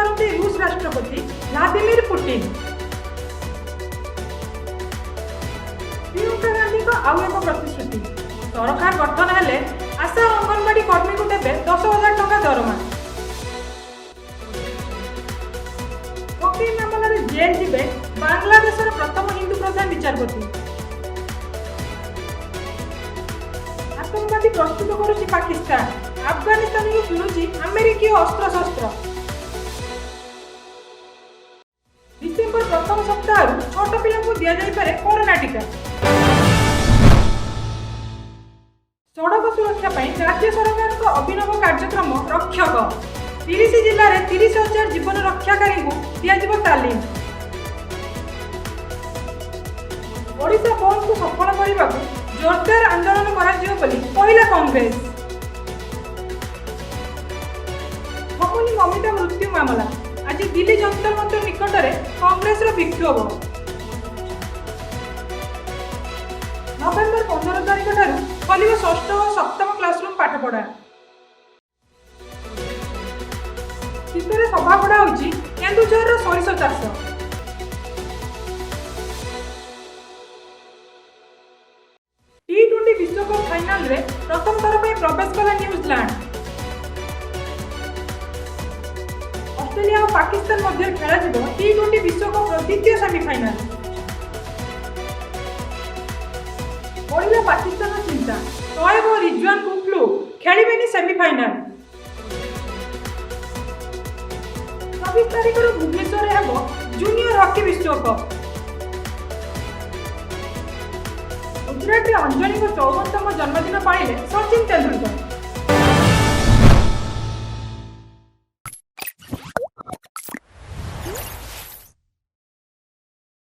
भारतीय ରୁଷ ରାଷ୍ଟ୍ରପତି ଭ୍ଲାଦିମିର पुतीन ପ୍ରିୟଙ୍କା ଗାନ୍ଧୀଙ୍କ ଆଉ ଏକ ପ୍ରତିଶ୍ରୁତି ସରକାର ଗଠନ ହେଲେ ଆଶା ଅଙ୍ଗନବାଡି କର୍ମୀଙ୍କୁ ଦେବେ ଦଶ ହଜାର ଟଙ୍କା ଦରମା ମାମଲାରେ ଜେଲ୍ ଯିବେ ବାଂଲାଦେଶର ପ୍ରଥମ ହିନ୍ଦୁ ପ୍ରଧାନ ବିଚାରପତି ଆତଙ୍କବାଦୀ ପ୍ରସ୍ତୁତ କରୁଛି ପାକିସ୍ତାନ ଆଫଗାନିସ୍ତାନକୁ କିଣୁଛି ଆମେରିକୀୟ ଅସ୍ତ୍ର ডিসেম্বর প্রথম সপ্তাহରୁ ଛୋଟ ପିଲାଙ୍କୁ ଦିଆଯାଇପାରେ କରୋନା ଟିକା ସଡ଼କ ସୁରକ୍ଷା ପାଇଁ ରାଜ୍ୟ ସରକାରଙ୍କ ଅଭିନବ କାର୍ଯ୍ୟକ୍ରମ ରକ୍ଷକ ତିରିଶ ଜିଲ୍ଲାରେ ତିରିଶ ହଜାର ଜୀବନ ରକ୍ଷାକାରୀଙ୍କୁ ଦିଆଯିବ ତାଲିମ ଓଡ଼ିଶା ବନ୍ଦକୁ ସଫଳ କରିବାକୁ ଜୋରଦାର ଆନ୍ଦୋଳନ କରାଯିବ ବୋଲି କହିଲା କଂଗ୍ରେସ ଭଉଣୀ ମମିତା ମୃତ୍ୟୁ ମାମଲା ଆଜି ଦିଲ୍ଲୀ ଜନ୍ତର ମନ୍ତ୍ର ନିକଟରେ କଂଗ୍ରେସର ବିକ୍ଷୋଭ ନଭେମ୍ବର ପନ୍ଦର ତାରିଖ ଠାରୁ ଖୋଲିବ ଷଷ୍ଠ ଓ ସପ୍ତମ କ୍ଲାସରୁମ୍ ପାଠପଢା ଶୀତରେ ସଭା ପଢା ହେଉଛି କେନ୍ଦୁଝରର ସୋରିଷ ଚାଷ ଟି ବିଶ୍ୱକପ୍ ଫାଇନାଲରେ ପ୍ରଥମ ଥର ପାଇଁ ପ୍ରବେଶ କଲା ନ୍ୟୁଜିଲାଣ୍ଡ অস্ট্রেলিয়া ও পাকিস্তান মধ্যে খেলা যাব টি টোয়েন্টি বিশ্বকাপ দ্বিতীয় সেমিফাইনাল বড়িলা পাকিস্তান চিন্তা শোয়েব ও রিজওয়ান কুকলু খেলিবেনি সেমিফাইনাল চবিশ তারিখর ভুবনেশ্বরে হব জুনিয়র হকি বিশ্বকাপ গুজরাটে অঞ্জলিঙ্ চৌবনতম জন্মদিন পাইলে সচিন তেন্ডুলকর